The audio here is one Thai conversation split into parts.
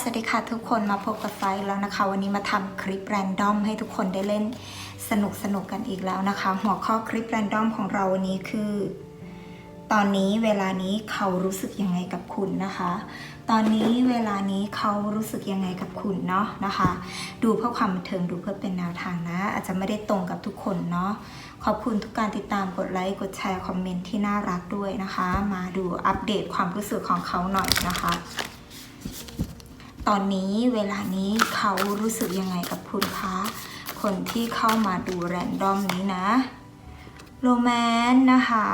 สวัสดีค่ะทุกคนมาพบกับไฟแล้วนะคะ วันนี้มาทำคลิปแรนดอมให้ทุกคนได้เล่นสนุกสนุกกันอีกแล้วนะคะ หัวข้อคลิปแรนดอมของเราวันนี้คือ ตอนนี้เวลานี้เขารู้สึกยังไงกับคุณนะคะ ตอนนี้เวลานี้เขารู้สึกยังไงกับคุณเนาะนะคะ ดูเพื่อความบันเทิงดูเพื่อเป็นแนวทางนะ อาจจะไม่ได้ตรงกับทุกคนเนาะขอบคุณทุกการติดตามกดไลค์กดแชร์คอมเมนต์ที่น่ารักด้วยนะคะ มาดูอัปเดตความรู้สึกของเขาหน่อยนะคะ ตอนนี้เวลานี้เขารู้สึกยังไงกับคุณคะ คนที่เข้ามาดูแรนดอมนี้นะโรแมนต์นะคะ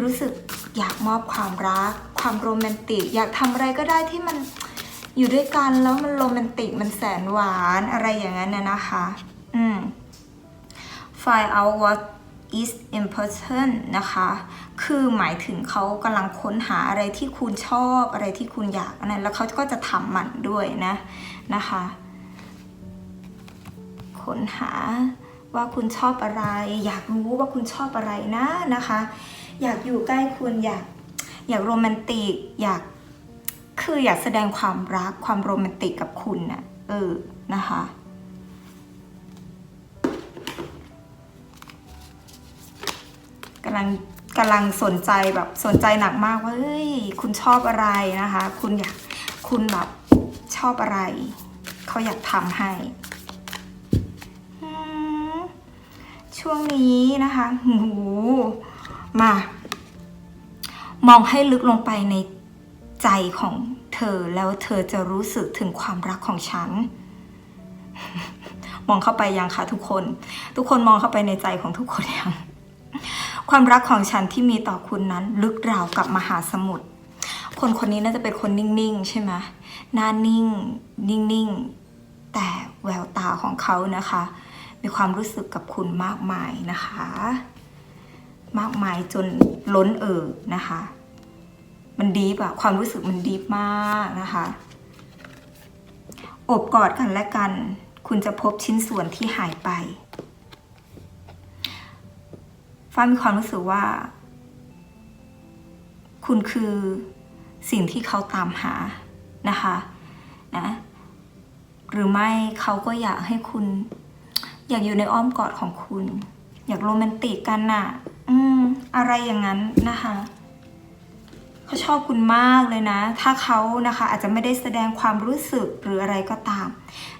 รู้สึกอยากมอบความรัก ความโรแมนติก อยากทำอะไรก็ได้ที่มันอยู่ด้วยกันแล้วมันโรแมนติกมันแสนหวานอะไรอย่างนั้นนะนะคะ อืม find out what is important นะคะ คือหมายถึงเขากำลังค้นหาอะไรที่คุณชอบอะไรที่คุณอยากนนั้นแล้วเขาก็จะทำมันด้วยนะนะคะค้นหาว่าคุณชอบอะไร อยากรู้ว่าคุณชอบอะไรนะนะคะ อยากอยู่ใกล้คุณอยากอยากโรแมนติกอยากคืออยากแสดงความรักความโรแมนติกกับคุณน่ะเออนะคะกำลัง กำลังสนใจแบบสนใจหนักมากว่าเฮ้ยคุณชอบอะไรนะคะ คุณอยากคุณแบบชอบอะไร เขาอยากทำให้ ช่วงนี้นะคะหูมามองให้ลึกลงไปในใจของเธอแล้วเธอจะรู้สึกถึงความรักของฉัน มองเข้าไปยังคะทุกคน ทุกคนมองเข้าไปในใจของทุกคนยัง ความรักของฉันที่มีต่อคุณนั้น ลึกราวกับมหาสมุทรคนคนนี้น่าจะเป็นคนนิ่งๆ ใช่ไหมหน้านิ่ง นิ่งๆ แต่แววตาของเขานะคะ มีความรู้สึกกับคุณมากมายนะคะ มากมายจนล้นเอ่อนะคะ มันดีปะความรู้สึกมันดีมากนะคะอบกอดกันและกัน คุณจะพบชิ้นส่วนที่หายไป ฟ้ามีความรู้สึกว่า คุณคือสิ่งที่เขาตามหานะคะนะหรือไม่เขาก็อยากให้คุณ อยากอยู่ในอ้อมกอดของคุณ อยากโรแมนติกกันน่ะ อืม อะไรอย่างนั้นนะคะเขาชอบคุณมากเลยนะ ถ้าเขานะคะ อาจจะไม่ได้แสดงความรู้สึกหรืออะไรก็ตาม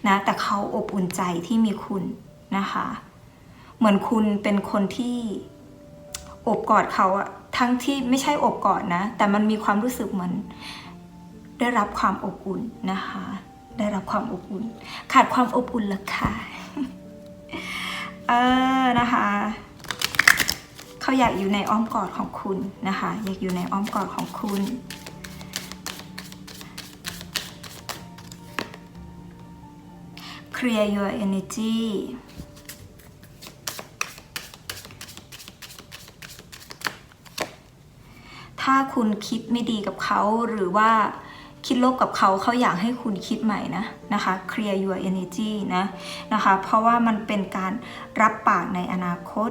นะ แต่เขาอบอุ่นใจที่มีคุณนะคะ เหมือนคุณเป็นคนที่ อบกอดเขาอะทั้งที่ไม่ใช่อบกอดนะ แต่มันมีความรู้สึกเหมือน ได้รับความอบอุ่นนะคะ ได้รับความอบอุ่น ขาดความอบอุ่นละค่ะเออนะคะเขาอยากอยู่ในอ้อมกอดของคุณนะคะ อยากอยู่ในอ้อมกอดของคุณ clear your energy ถ้าคุณคิดไม่ดีกับเขาหรือว่าคิดลบกับเขาเขาอยากให้คุณคิดใหม่นะนะคะ clear your energy นะนะคะ เพราะว่ามันเป็นการรับปากในอนาคต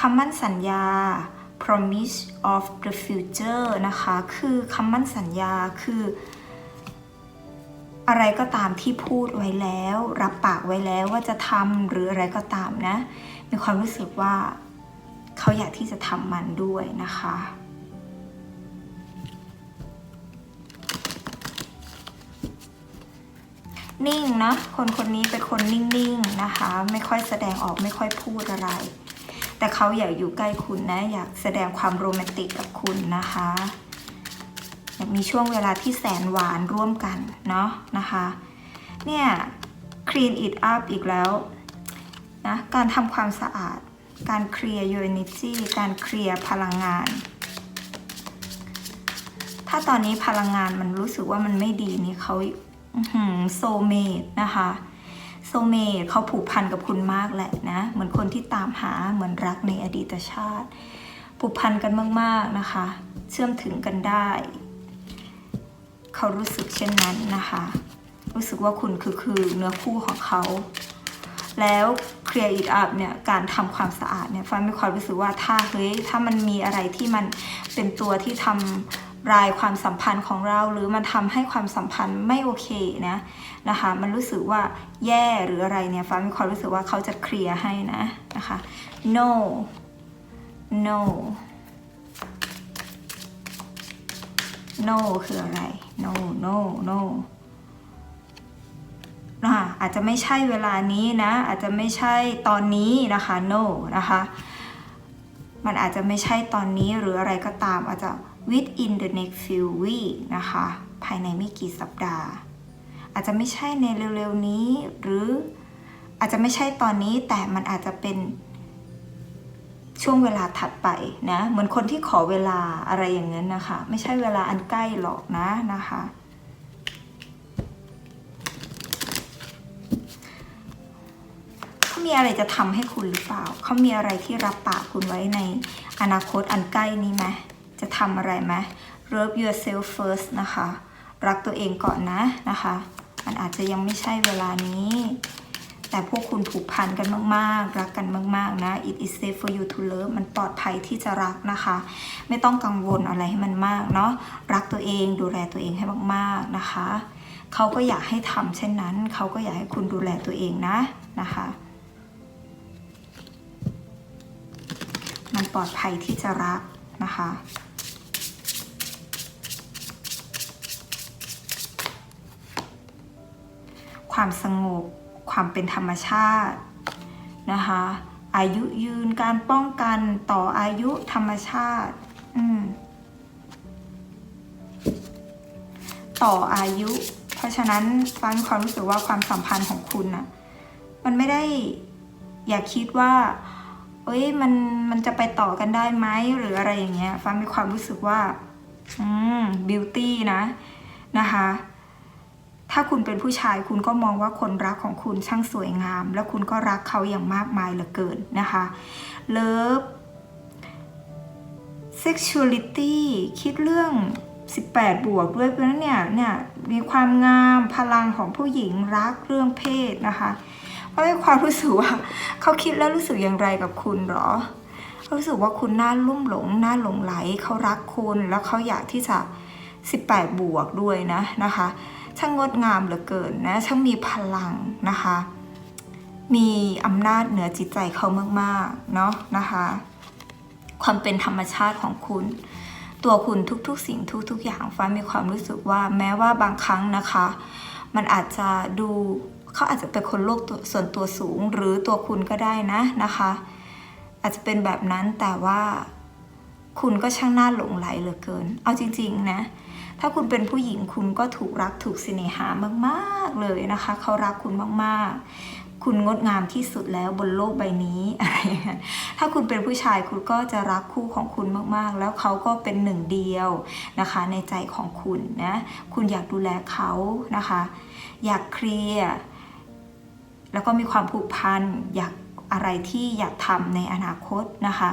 คำมั่นสัญญา promise of the future นะคะ คือคำมั่นสัญญาคือ อะไรก็ตามที่พูดไว้แล้ว รับปากไว้แล้วว่าจะทำหรืออะไรก็ตามนะ มีความรู้สึกว่าเขาอยากที่จะทำมันด้วยนะคะ นิ่งนะ คนคนนี้เป็นคนนิ่งๆนะคะ ไม่ค่อยแสดงออกไม่ค่อยพูดอะไร แต่เขาอยากอยู่ใกล้คุณนะ อยากแสดงความโรแมนติกกับคุณนะคะอยากมีช่วงเวลาที่แสนหวานร่วมกันเนาะนะคะ เนี่ย clean it up อีกแล้วนะการทำความสะอาด การเคลียร์ your energy การเคลียร์พลังงาน ถ้าตอนนี้พลังงานมันรู้สึกว่ามันไม่ดีนี่เขา โซเมดนะคะโซเมดเขาผูกพันกับคุณมากแหละนะ เหมือนคนที่ตามหาเหมือนรักในอดีตชาติ ผูกพันกันมาก ๆนะคะ เชื่อมถึงกันได้ เขารู้สึกเช่นนั้นนะคะ รู้สึกว่าคุณคือคือเนื้อคู่ของเขา แล้ว clear it up เนี่ยการทำความสะอาดเนี่ยฟ้ามีความรู้สึกว่าถ้าเฮ้ยถ้ามันมีอะไรที่มันเป็นตัวที่ทำ รายความสัมพันธ์ของเรา หรือมันทำให้ความสัมพันธ์ไม่โอเคนะนะคะ มันรู้สึกว่าแย่หรืออะไรเนี่ยฟ้ามีความรู้สึกว่าเขาจะเคลียร์ให้นะนะคะ no no no คืออะไร no no no อ่าอาจจะไม่ใช่เวลานี้นะ อาจจะไม่ใช่ตอนนี้นะคะ no นะคะ มันอาจจะไม่ใช่ตอนนี้หรืออะไรก็ตามอาจจะ within the next few week นะคะ ภายในไม่กี่สัปดาห์ อาจจะไม่ใช่ในเร็วๆนี้หรืออาจจะไม่ใช่ตอนนี้แต่มันอาจจะเป็นช่วงเวลาถัดไปนะ เหมือนคนที่ขอเวลาอะไรอย่างนั้นนะคะ ไม่ใช่เวลาอันใกล้หรอกนะนะคะ เขามีอะไรจะทำให้คุณหรือเปล่า เขามีอะไรที่รับปากคุณไว้ในอนาคตอันใกล้นี้ไหม จะทำอะไรไหม Love yourself first นะคะ รักตัวเองก่อนนะนะคะ มันอาจจะยังไม่ใช่เวลานี้ แต่พวกคุณผูกพันกันมากๆ รักกันมากๆนะ it is safe for you to love มันปลอดภัยที่จะรักนะคะ ไม่ต้องกังวลอะไรให้มันมากเนาะ รักตัวเองดูแลตัวเองให้มากๆนะคะ เขาก็อยากให้ทำเช่นนั้น เขาก็อยากให้คุณดูแลตัวเองนะนะคะมันปลอดภัยที่จะรักนะคะ ความสงบ ความเป็นธรรมชาตินะคะ อายุยืนการป้องกันต่ออายุธรรมชาติอืต่ออายุ เพราะฉะนั้นฟ้ามีความรู้สึกว่าความสัมพันธ์ของคุณน่ะมันไม่ได้อย่าคิดว่าเอ้ยมันมันจะไปต่อกันได้ไหมหรืออะไรอย่างเงี้ยฟ้ามีความรู้สึกว่า อืมบิวตี้นะนะคะ ถ้าคุณเป็นผู้ชายคุณก็มองว่าคนรักของคุณช่างสวยงาม แล้วคุณก็รักเขาอย่างมากมายเหลือเกินนะคะ เลิฟ sexuality คิดเรื่อง 18 บวกด้วยเพราะนั้นเนี่ยเนี่ยมีความงามพลังของผู้หญิงรักเรื่องเพศนะคะเพราะมีความรู้สึกว่าเขาคิดแล้วรู้สึกอย่างไรกับคุณหรอเขารู้สึกว่าคุณน่าลุ่มหลงน่าหลงไหลเขารักคุณแล้วเขาอยากที่จะ 18 บวกด้วยนะนะคะ ช่างงดงามเหลือเกินนะช่างมีพลังนะคะ มีอำนาจเหนือจิตใจเขามากๆเนาะนะคะ ความเป็นธรรมชาติของคุณ ตัวคุณทุกๆ สิ่งทุกๆ อย่างฟ้ามีความรู้สึกว่าแม้ว่าบางครั้งนะคะ มันอาจจะดูเขาอาจจะเป็นคนโลกตัวส่วนตัวสูงหรือตัวคุณก็ได้นะนะคะ อาจจะเป็นแบบนั้นแต่ว่าคุณก็ช่างน่าหลงไหลเหลือเกิน เอาจริง ๆ นะ ถ้าคุณเป็นผู้หญิงคุณก็ถูกรักถูกเสน่หามากๆเลยนะคะ เขารักคุณมากๆ คุณงดงามที่สุดแล้วบนโลกใบนี้อะไรอย่างเงี้ถ้าคุณเป็นผู้ชายคุณก็จะรักคู่ของคุณมากๆ แล้วเขาก็เป็นหนึ่งเดียวนะคะ ในใจของคุณนะคุณอยากดูแลเขานะคะ อยากเคลียร์แล้วก็มีความผูกพันอยากอะไรที่อยากทำในอนาคตนะคะ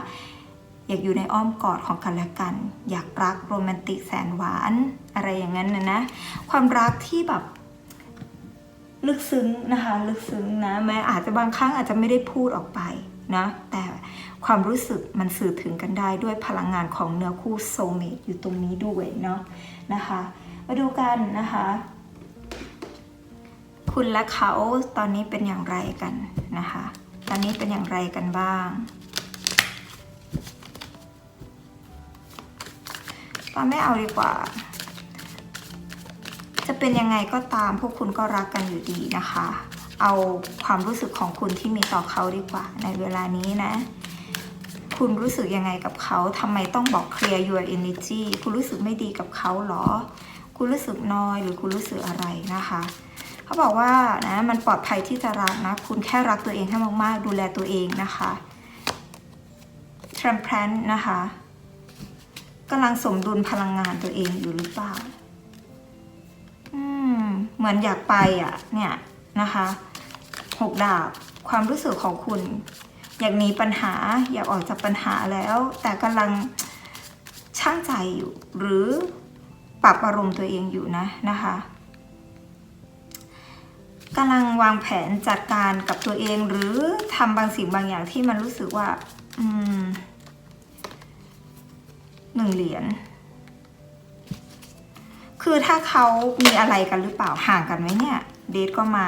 อยากอยู่ในอ้อมกอดของกันและกัน อยากรักโรแมนติกแสนหวาน อะไรอย่างนั้นนะนะ ความรักที่แบบ ลึกซึ้งนะคะ ลึกซึ้งนะแม้อาจจะบางครั้งอาจจะไม่ได้พูดออกไปนะแต่ความรู้สึกมันสื่อถึงกันได้ด้วยพลังงานของเนื้อคู่โซเมตอยู่ตรงนี้ด้วยเนาะนะคะ มาดูกันนะคะ คุณและเขาตอนนี้เป็นอย่างไรกันนะคะ ตอนนี้เป็นอย่างไรกันบ้าง ตอนไม่เอาดีกว่า จะเป็นยังไงก็ตามพวกคุณก็รักกันอยู่ดีนะคะ เอาความรู้สึกของคุณที่มีต่อเขาดีกว่า ในเวลานี้นะ คุณรู้สึกยังไงกับเขาทำไมต้องบอก clear your energy คุณรู้สึกไม่ดีกับเขาเหรอ คุณรู้สึกน้อยหรือคุณรู้สึกอะไรนะคะเขาบอกว่านะมันปลอดภัยที่จะรักนะ คุณแค่รักตัวเองให้มากๆ ดูแลตัวเองนะคะ t r a m p l a n นะคะ กำลังสมดุลพลังงานตัวเองอยู่หรือเปล่า อืม เหมือนอยากไปอะ เนี่ยนะคะหกดาบความรู้สึกของคุณ อยากหนีปัญหาอยากออกจากปัญหาแล้ว แต่กำลังช่างใจอยู่ หรือปรับอารมณ์ตัวเองอยู่นะนะคะกำลังวางแผนจัดการกับตัวเอง หรือทำบางสิ่งบางอย่างที่มันรู้สึกว่า อืม หนึ่งเหรียญ คือถ้าเขามีอะไรกันหรือเปล่าห่างกันไหมเนี่ย เดทก็มา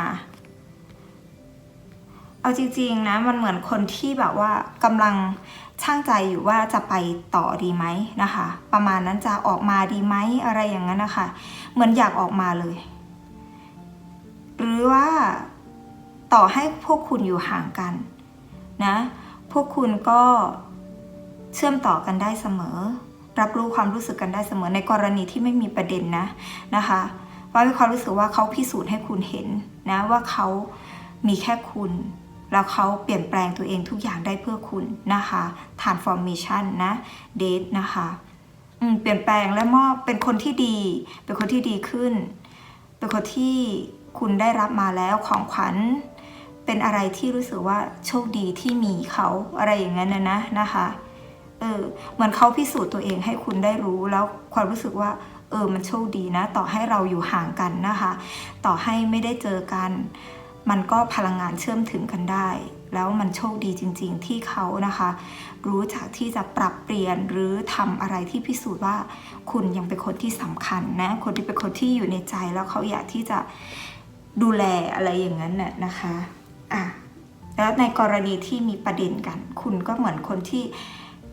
เอาจริงๆนะ มันเหมือนคนที่แบบว่ากำลังช่างใจอยู่ว่าจะไปต่อดีไหมนะคะ ประมาณนั้นจะออกมาดีไหมอะไรอย่างนั้นนะคะ เหมือนอยากออกมาเลย หรือว่าต่อให้พวกคุณอยู่ห่างกันนะ พวกคุณก็เชื่อมต่อกันได้เสมอ รับรู้ความรู้สึกกันได้เสมอในกรณีที่ไม่มีประเด็นนะนะคะว่ามีความรู้สึกว่าเขาพิสูจน์ให้คุณเห็นนะว่าเขามีแค่คุณ แล้วเขาเปลี่ยนแปลงตัวเองทุกอย่างได้เพื่อคุณนะคะ transformation นะเดทนะคะเปลี่ยนแปลงและมอบเป็นคนที่ดี เป็นคนที่ดีขึ้น เป็นคนที่คุณได้รับมาแล้วของขวัญเป็นอะไรที่รู้สึกว่าโชคดีที่มีเขาอะไรอย่างนั้นนะนะนะคะ เออเหมือนเขาพิสูจน์ตัวเองให้คุณได้รู้แล้วความรู้สึกว่า เออมันโชคดีนะ ต่อให้เราอยู่ห่างกันนะคะ ต่อให้ไม่ได้เจอกัน มันก็พลังงานเชื่อมถึงกันได้ แล้วมันโชคดีจริง ๆ ที่เขานะคะ รู้จักที่จะปรับเปลี่ยนหรือทำอะไรที่พิสูจน์ว่า คุณยังเป็นคนที่สำคัญนะคนที่เป็นคนที่อยู่ในใจแล้วเขาอยากที่จะดูแลอะไรอย่างนั้นน่ะนะคะอะแล้วในกรณีที่มีประเด็นกัน คุณก็เหมือนคนที่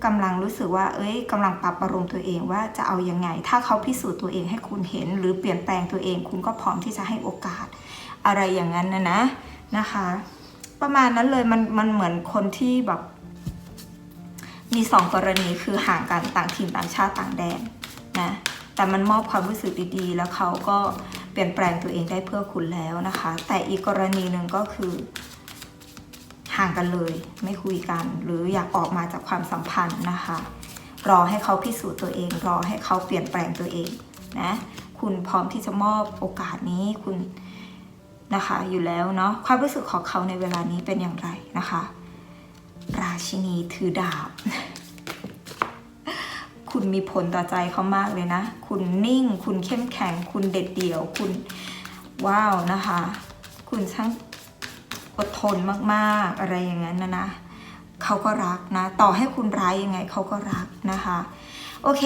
กำลังรู้สึกว่า เอ้ยกำลังปรับอารมณ์ตัวเองว่าจะเอายังไง ถ้าเขาพิสูจน์ตัวเองให้คุณเห็น หรือเปลี่ยนแปลงตัวเอง คุณก็พร้อมที่จะให้โอกาสอะไรอย่างนั้นนะนะนะคะ ประมาณนั้นเลยมันมันเหมือนคนที่แบบมีสองกรณีคือห่างกันต่างถิ่นต่างชาติต่างแดนนะแต่มันมอบความรู้สึกดีๆ แล้วเขาก็เปลี่ยนแปลงตัวเองได้เพื่อคุณแล้วนะคะ แต่อีกกรณีหนึ่งก็คือ ห่างกันเลย ไม่คุยกัน หรืออยากออกมาจากความสัมพันธ์นะคะ รอให้เขาพิสูจน์ตัวเอง รอให้เขาเปลี่ยนแปลงตัวเองนะคุณพร้อมที่จะมอบโอกาสนี้คุณนะคะ อยู่แล้วเนาะความรู้สึกของเขาในเวลานี้เป็นอย่างไรนะคะ ราชินีถือดาบ คุณมีผลต่อใจเขามากเลยนะ คุณนิ่ง คุณเข้มแข็ง คุณเด็ดเดี่ยว คุณว้าวนะคะ คุณช่าง อดทนมากๆอะไรอย่างนั้นนะนะเขาก็รักนะ ต่อให้คุณร้ายยังไงเขาก็รักนะคะ โอเค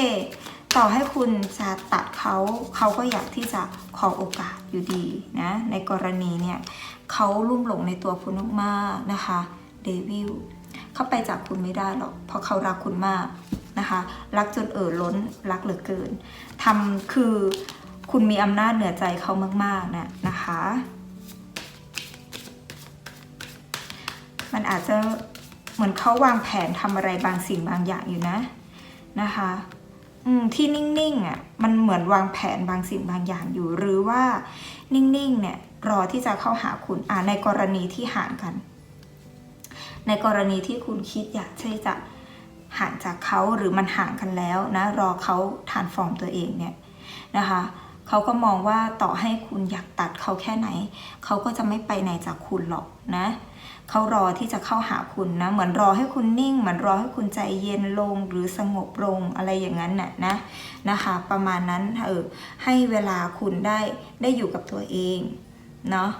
ต่อให้คุณจะตัดเขาเขาก็อยากที่จะขอโอกาสอยู่ดีนะ ในกรณีเนี่ยเขาลุ่มหลงในตัวคุณมากๆนะคะเดวิลเขาไปจากคุณไม่ได้หรอกเพราะเขารักคุณมากนะคะ รักจนเอ่อล้นรักเหลือเกินทำคือคุณมีอำนาจเหนือใจเขามากๆนะนะคะ มันอาจจะเหมือนเขาวางแผนทำอะไรบางสิ่งบางอย่างอยู่นะนะคะอืมที่นิ่งๆอะมันเหมือนวางแผนบางสิ่งบางอย่างอยู่ หรือว่านิ่งๆเนี่ยรอที่จะเข้าหาคุณอ่าในกรณีที่ห่างกัน ในกรณีที่คุณคิดอยากที่จะห่างจากเขาหรือมันห่างกันแล้วนะรอเขาทานฟอร์มตัวเองเนี่ยนะคะเขาก็มองว่าต่อให้คุณอยากตัดเขาแค่ไหน เขาก็จะไม่ไปไหนจากคุณหรอกนะ เขารอที่จะเข้าหาคุณนะ เหมือนรอให้คุณนิ่ง เหมือนรอให้คุณใจเย็นลงหรือสงบลงอะไรอย่างนั้นน่ะนะนะคะ ประมาณนั้นเออให้เวลาคุณได้ได้อยู่กับตัวเองเนาะ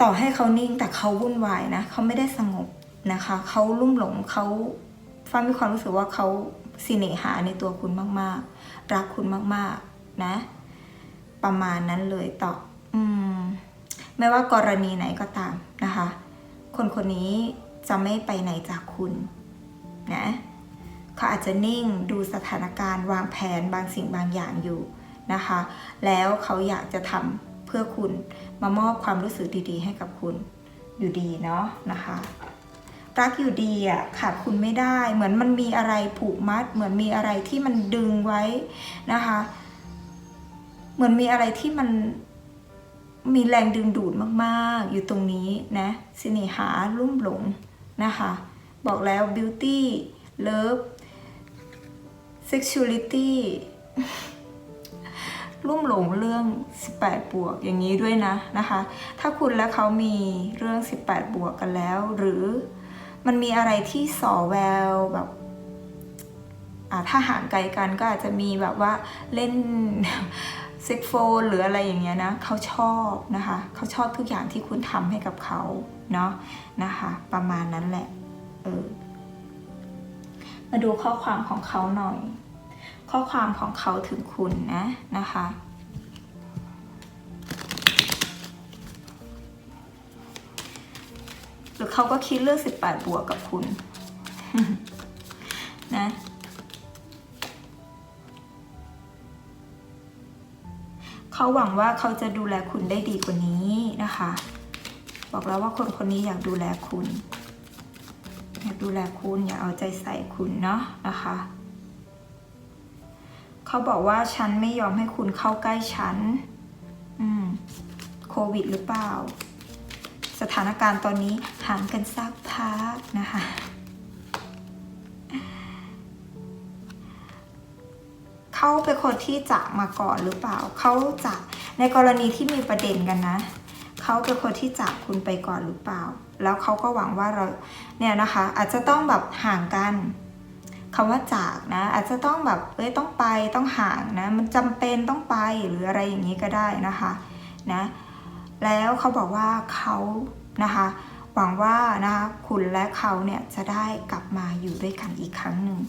ต่อให้เขานิ่งแต่เขาวุ่นวายนะเขาไม่ได้สงบนะคะเขาลุ่มหลงเขาฟ้ามีความรู้สึกว่าเขาสิเนหาในตัวคุณมาก ๆ รักคุณมากๆนะ ประมาณนั้นเลยต่อ อืม ไม่ว่ากรณีไหนก็ตามนะคะ คนคนนี้จะไม่ไปไหนจากคุณนะเขาอาจจะนิ่งดูสถานการณ์วางแผนบางสิ่งบางอย่างอยู่นะคะ แล้วเขาอยากจะทำเพื่อคุณมามอบความรู้สึกดีๆ ให้กับคุณอยู่ดีเนาะนะคะรักอยู่ดีอะขาดคุณไม่ได้ เหมือนมันมีอะไรผูกมัด เหมือนมีอะไรที่มันดึงไว้นะคะ เหมือนมีอะไรที่มัน มีแรงดึงดูดมากๆ อยู่ตรงนี้นะสิเนหาลุ่มหลงนะคะ บอกแล้ว beauty love sexuality ลุ่มหลงเรื่อง 18 บวกอย่างนี้ด้วยนะนะคะ ถ้าคุณและเขามีเรื่อง 18 บวกกันแล้ว หรือมันมีอะไรที่ส่อแววแบบถ้าห่างไกลกันก็อาจจะมีแบบว่าเล่น เซ็กโฟนหรืออะไรอย่างเงี้ยนะเขาชอบนะคะเขาชอบทุกอย่างที่คุณทำให้กับเขาเนาะนะคะประมาณนั้นแหละเออมาดูข้อความของเขาหน่อย ข้อความของเขาถึงคุณนะนะคะหรือเขาก็คิดเรื่อง18บวกกับคุณนะ เขาหวังว่าเขาจะดูแลคุณได้ดีกว่านี้นะคะ บอกแล้วว่าคนคนนี้อยากดูแลคุณ อยากดูแลคุณอยากเอาใจใส่คุณเนาะนะคะเขาบอกว่าฉันไม่ยอมให้คุณเข้าใกล้ฉัน อืมโควิดหรือเปล่า สถานการณ์ตอนนี้ห่างกันสักพักนะคะ เขาเป็นคนที่จะมาก่อนหรือเปล่า เขาจะในกรณีที่มีประเด็นกันนะ เขาเป็นคนที่จากคุณไปก่อนหรือเปล่า แล้วเขาก็หวังว่าเราเนี่ยนะคะ อาจจะต้องแบบห่างกันคำว่าจากนะ อาจจะต้องแบบเอ้ยต้องไปต้องห่างนะ มันจำเป็นต้องไปหรืออะไรอย่างนี้ก็ได้นะคะนะแล้วเขาบอกว่าเขานะคะหวังว่านะคะคุณและเขาเนี่ยจะได้กลับมาอยู่ด้วยกันอีกครั้งหนึ่ง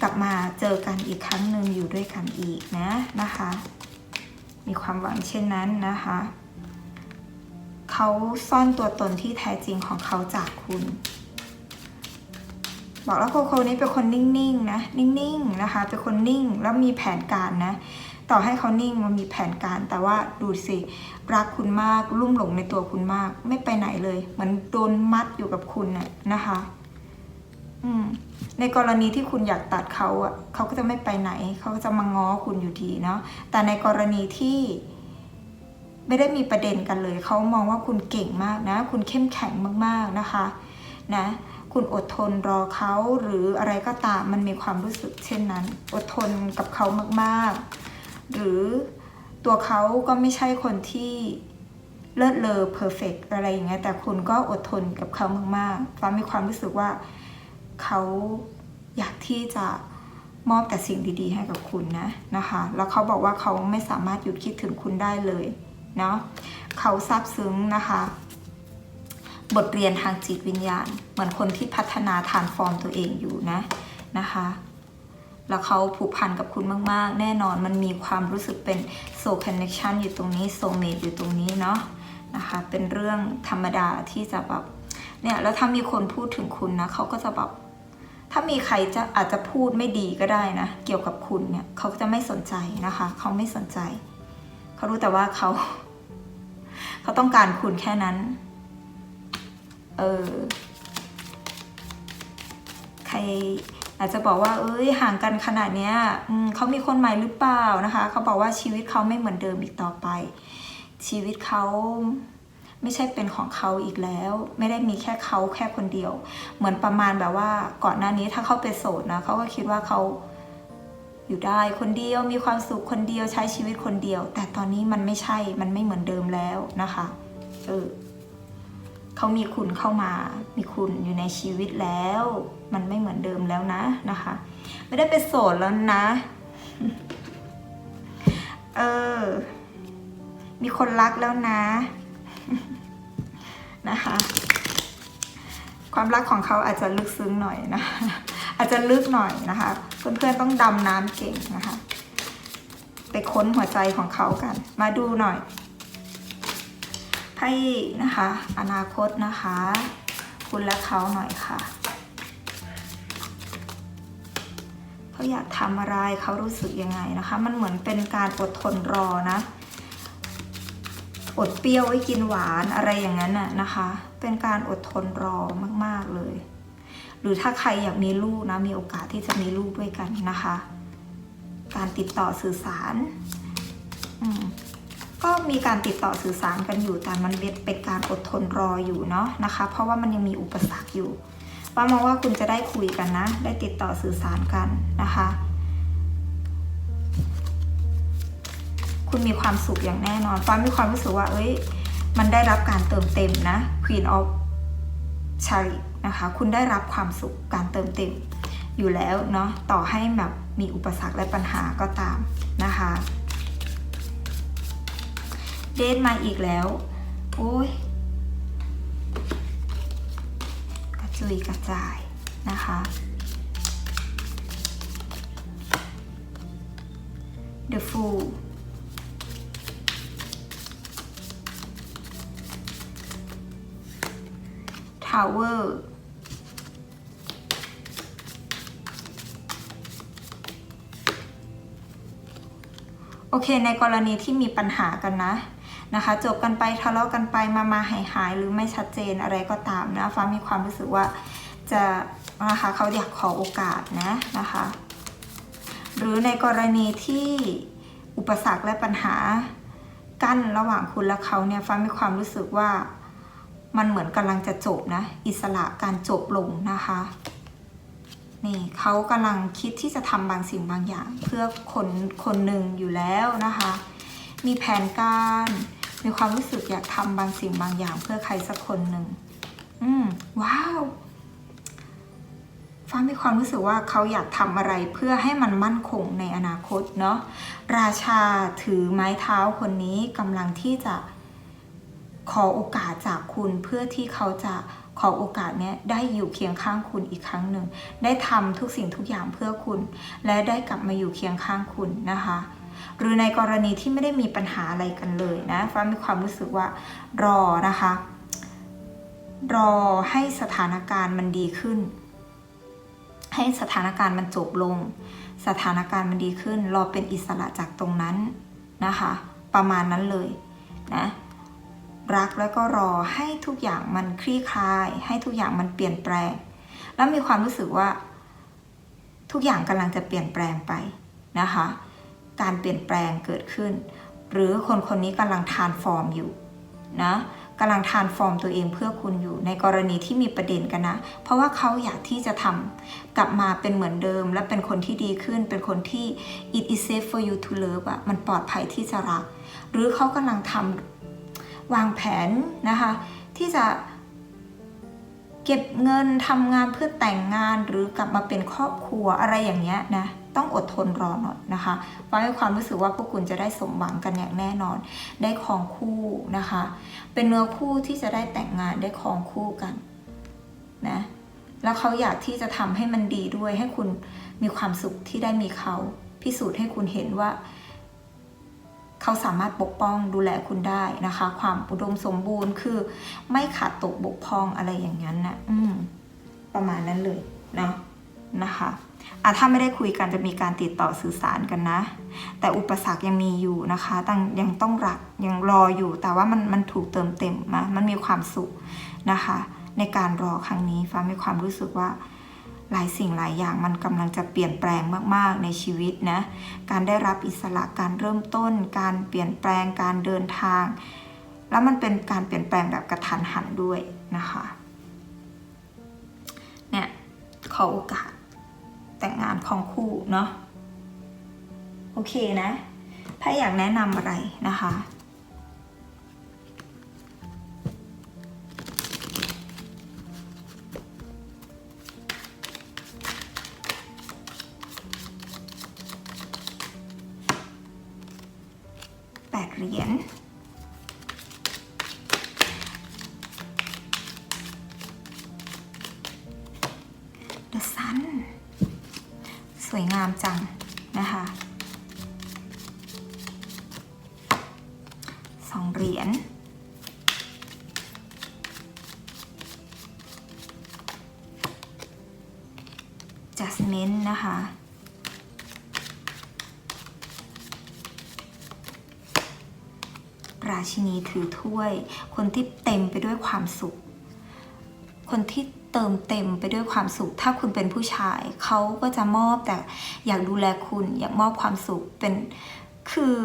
กลับมาเจอกันอีกครั้งหนึ่งอยู่ด้วยกันอีกนะนะคะ มีความหวังเช่นนั้นนะคะเขาซ่อนตัวตนที่แท้จริงของเขาจากคุณ บอกแล้วโคโคนี้เป็นคนนิ่งๆนะนิ่งๆนะคะเป็นคนนิ่งแล้วมีแผนการนะ ต่อให้เขานิ่งมันมีแผนการ แต่ว่าดูสิรักคุณมากลุ่มหลงในตัวคุณมาก ไม่ไปไหนเลย เหมือนโดนมัดอยู่กับคุณน่ะนะคะ อืม ในกรณีที่คุณอยากตัดเขาอะเขาก็จะไม่ไปไหน เขาก็จะมาง้อคุณอยู่ดีเนาะแต่ในกรณีที่ไม่ได้มีประเด็นกันเลย เขามองว่าคุณเก่งมากนะ คุณเข้มแข็งมากๆนะคะนะคุณอดทนรอเขาหรืออะไรก็ตามมันมีความรู้สึกเช่นนั้น อดทนกับเขามากๆ หรือตัวเขาก็ไม่ใช่คนที่เลิศเลอเพอร์เฟกอะไรอย่างเงี้ยแต่คุณก็อดทนกับเขามากๆฟ้ามีความรู้สึกว่า เขาอยากที่จะมอบแต่สิ่งดีๆ ให้กับคุณนะนะคะ แล้วเขาบอกว่าเขาไม่สามารถหยุดคิดถึงคุณได้เลยเนาะเขาซาบซึ้งนะคะ บทเรียนทางจิตวิญญาณ เหมือนคนที่พัฒนาทานฟอร์มตัวเองอยู่นะนะคะ แล้วเขาผูกพันกับคุณมากๆ แน่นอนมันมีความรู้สึกเป็นโซ l connection อยู่ตรงนี้โซเม e อยู่ตรงนี้เนาะนะคะ เป็นเรื่องธรรมดาที่จะแบบเนี่ยแล้วถ้ามีคนพูดถึงคุณนะเขาก็จะแบบ ถ้ามีใครจะอาจจะพูดไม่ดีก็ได้นะ เกี่ยวกับคุณเนี่ยเขาจะไม่สนใจนะคะ เขาไม่สนใจ เขารู้แต่ว่าเขา เขาต้องการคุณแค่นั้น เออ ใครอาจจะบอกว่า เอ้ย ห่างกันขนาดเนี้ยเขามีคนใหม่หรือเปล่านะคะ เขาบอกว่าชีวิตเขาไม่เหมือนเดิมอีกต่อไป ชีวิตเขา ไม่ใช่เป็นของเขาอีกแล้ว ไม่ได้มีแค่เขาแค่คนเดียว เหมือนประมาณแบบว่าก่อนหน้านี้ถ้าเขาเป็นโสดนะเขาก็คิดว่าเขาอยู่ได้คนเดียวมีความสุขคนเดียวใช้ชีวิตคนเดียว แต่ตอนนี้มันไม่ใช่มันไม่เหมือนเดิมแล้วนะคะเออเขามีคุณเข้ามา มีคุณอยู่ในชีวิตแล้ว มันไม่เหมือนเดิมแล้วนะนะคะ ไม่ได้เป็นโสดแล้วนะเออมีคนรักแล้วนะ นะคะ ความรักของเขาอาจจะลึกซึ้งหน่อยนะคะอาจจะลึกหน่อยนะคะ เพื่อนๆต้องดำน้ำเก่งนะคะ ไปค้นหัวใจของเขากัน มาดูหน่อยไพ่นะคะ อนาคตนะคะ คุณและเขาหน่อยค่ะเขาอยากทำอะไรเขารู้สึกยังไงนะคะ มันเหมือนเป็นการอดทนรอนะ อดเปรี้ยวไว้กินหวานอะไรอย่างนั้นน่ะนะคะ เป็นการอดทนรอมาก ๆเลย หรือถ้าใครอยากมีลูกนะมีโอกาสที่จะมีลูกด้วยกันนะคะ การติดต่อสื่อสารก็มีการติดต่อสื่อสารกันอยู่แต่มันเป็นการอดทนรออยู่เนาะนะคะ เพราะว่ามันยังมีอุปสรรคอยู่ป้ามองว่าคุณจะได้คุยกันนะ ได้ติดต่อสื่อสารกันนะคะ คุณมีความสุขอย่างแน่นอน ฟ้ามีความรู้สึกว่า เอ้ย มันได้รับการเติมเต็มนะ Queen of c h a r i t นะคะ คุณได้รับความสุขการเติมเต็ม อยู่แล้วเนาะ ต่อให้แบบมีอุปสรรคและปัญหาก็ตามนะคะ เดทมาอีกแล้ว โอ้ย กระจุยกระจายนะคะ the fool tower โอเค ในกรณีที่มีปัญหากันนะนะคะ จบกันไปทะเลาะกันไปมามาหายหายหรือไม่ชัดเจนอะไรก็ตามนะฟ้ามีความรู้สึกว่าจะนะคะเขาอยากขอโอกาสนะนะคะ หรือในกรณีที่อุปสรรคและปัญหากั้นระหว่างคุณและเขาเนี่ยฟ้ามีความรู้สึกว่า มันเหมือนกำลังจะจบนะ อิสระการจบลงนะคะ นี่เขากำลังคิดที่จะทำบางสิ่งบางอย่าง เพื่อคนคนหนึ่งอยู่แล้วนะคะ มีแผนการ มีความรู้สึกอยากทำบางสิ่งบางอย่าง เพื่อใครสักคนหนึ่งอืมว้าวฟ้ามีความรู้สึกว่าเขาอยากทำอะไรเพื่อให้มันมั่นคงในอนาคตเนาะราชาถือไม้เท้าคนนี้กำลังที่จะ ขอโอกาสจากคุณเพื่อที่เขาจะขอโอกาสนี้ได้อยู่เคียงข้างคุณอีกครั้งหนึ่ง ได้ทำทุกสิ่งทุกอย่างเพื่อคุณ และได้กลับมาอยู่เคียงข้างคุณนะคะ หรือในกรณีที่ไม่ได้มีปัญหาอะไรกันเลยนะฟ้ามีความรู้สึกว่ารอนะคะ รอให้สถานการณ์มันดีขึ้น ให้สถานการณ์มันจบลง สถานการณ์มันดีขึ้น รอเป็นอิสระจากตรงนั้นนะคะ ประมาณนั้นเลยนะ รักแล้วก็รอให้ทุกอย่างมันคลี่คลาย ให้ทุกอย่างมันเปลี่ยนแปลง แล้วมีความรู้สึกว่า ทุกอย่างกำลังจะเปลี่ยนแปลงไปนะคะ การเปลี่ยนแปลงเกิดขึ้น หรือคนคนนี้กำลังทานฟอร์มอยู่นะกำลังทานฟอร์มตัวเองเพื่อคุณอยู่ในกรณีที่มีประเด็นกันนะ เพราะว่าเขาอยากที่จะทำกลับมาเป็นเหมือนเดิม และเป็นคนที่ดีขึ้น เป็นคนที่ it is safe for you to love อะมันปลอดภัยที่จะรัก หรือเขากำลังทำ วางแผนนะคะที่จะเก็บเงินทำงานเพื่อแต่งงานหรือกลับมาเป็นครอบครัวอะไรอย่างเงี้ยนะต้องอดทนรอหน่อยนะคะฟ้ามีความรู้สึกว่าพวกคุณจะได้สมหวังกันอย่างแน่นอน ได้คองคู่นะคะ เป็นเนื้อคู่ที่จะได้แต่งงานได้คองคู่กันนะแล้วเขาอยากที่จะทำให้มันดีด้วยให้คุณมีความสุขที่ได้มีเขาพิสูจน์ให้คุณเห็นว่า เขาสามารถปกป้องดูแลคุณได้นะคะ ความอุดมสมบูรณ์คือไม่ขาดตกบกพร่องอะไรอย่างนั้นนะอืมประมาณนั้นเลยเนาะนะคะอะถ้าไม่ได้คุยกันจะมีการติดต่อสื่อสารกันนะ แต่อุปสรรคยังมีอยู่นะคะตั้งยังต้องรักยังรออยู่ แต่ว่ามันมันถูกเติมเต็มมามันมีความสุขนะคะ ในการรอครั้งนี้ฟ้ามีความรู้สึกว่า หลายสิ่งหลายอย่างมันกำลังจะเปลี่ยนแปลงมาก ๆ ในชีวิตนะ การได้รับอิสระการเริ่มต้น การเปลี่ยนแปลงการเดินทาง แล้วมันเป็นการเปลี่ยนแปลงแบบกระทันหันด้วยนะคะเนี่ยขอโอกาสแต่งงานของคู่เนาะโอเคนะ ถ้าอยากแนะนำอะไรนะคะ 8 เหรียญ The Sun สวยงามจังนะคะ สองเหรียญ Jasmine นะคะ ราชินี ถือถ้วย คนที่เต็มไปด้วยความสุข คนที่เติมเต็มไปด้วยความสุข ถ้าคุณเป็นผู้ชาย เขาก็จะมอบแต่อยากดูแลคุณ อยากมอบความสุขเป็นคือ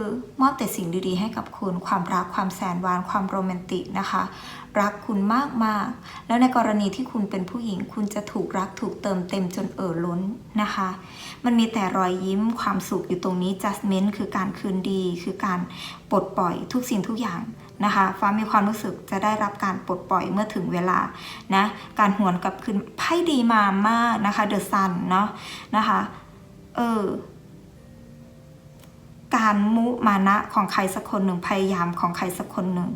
มอบแต่สิ่งดีๆ ให้กับคุณ ความรักความแสนหวานความโรแมนติกนะคะ รักคุณมากๆแล้วในกรณีที่คุณเป็นผู้หญิง คุณจะถูกรักถูกเติมเต็มจนเอ่อล้นนะคะ มันมีแต่รอยยิ้มความสุขอยู่ตรงนี้ justment คือการคืนดี คือการปลดปล่อยทุกสิ่งทุกอย่าง นะคะ ฟ้ามีความรู้สึกจะได้รับการปลดปล่อยเมื่อถึงเวลานะการหวนกลับคืนไพ่ดีมามากนะคะเดอะซันเนาะนะคะเออการมุมานะของใครสักคนหนึ่งพยายามของใครสักคนหนึ่ง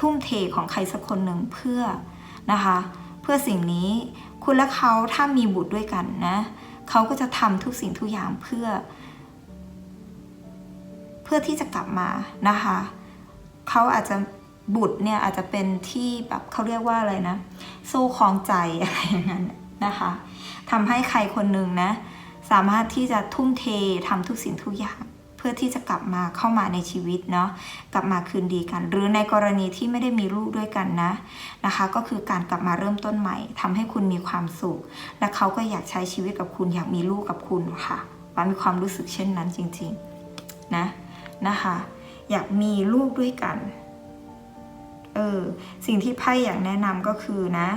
ทุ่มเทของใครสักคนหนึ่งเพื่อนะคะ เพื่อสิ่งนี้คุณและเขาถ้ามีบุตรด้วยกันนะเขาก็จะทำทุกสิ่งทุกอย่างเพื่อ เพื่อที่จะกลับมานะคะ เขาอาจจะบุตรเนี่ยอาจจะเป็นที่แบบเขาเรียกว่าอะไรนะโซ่คลองใจอะไรอย่างนั้นนะคะทำให้ใครคนหนึ่งนะสามารถที่จะทุ่มเททำทุกสิ่งทุกอย่างเพื่อที่จะกลับมาเข้ามาในชีวิตเนาะกลับมาคืนดีกัน หรือในกรณีที่ไม่ได้มีลูกด้วยกันนะนะคะ ก็คือการกลับมาเริ่มต้นใหม่ทำให้คุณมีความสุข และเขาก็อยากใช้ชีวิตกับคุณอยากมีลูกกับคุณค่ะป้ามีความรู้สึกเช่นนั้นจริง ๆ นะนะคะ อยากมีลูกด้วยกัน เออ สิ่งที่ไพ่อยากแนะนำก็คือนะ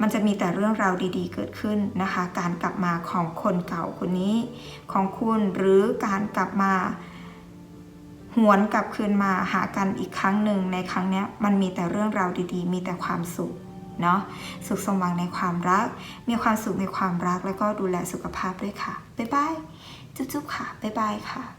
มันจะมีแต่เรื่องราวดีๆ เกิดขึ้นนะคะ การกลับมาของคนเก่าคนนี้ ของคุณหรือการกลับมาหวนกลับคืนมาหากันอีกครั้งหนึ่งในครั้งนี้มันมีแต่เรื่องราวดีๆ มีแต่ความสุขเนาะสุขสมหวังในความรัก มีความสุขในความรักแล้วก็ดูแลสุขภาพด้วยค่ะ บ๊ายบาย จุ๊บๆค่ะ บ๊ายบายค่ะ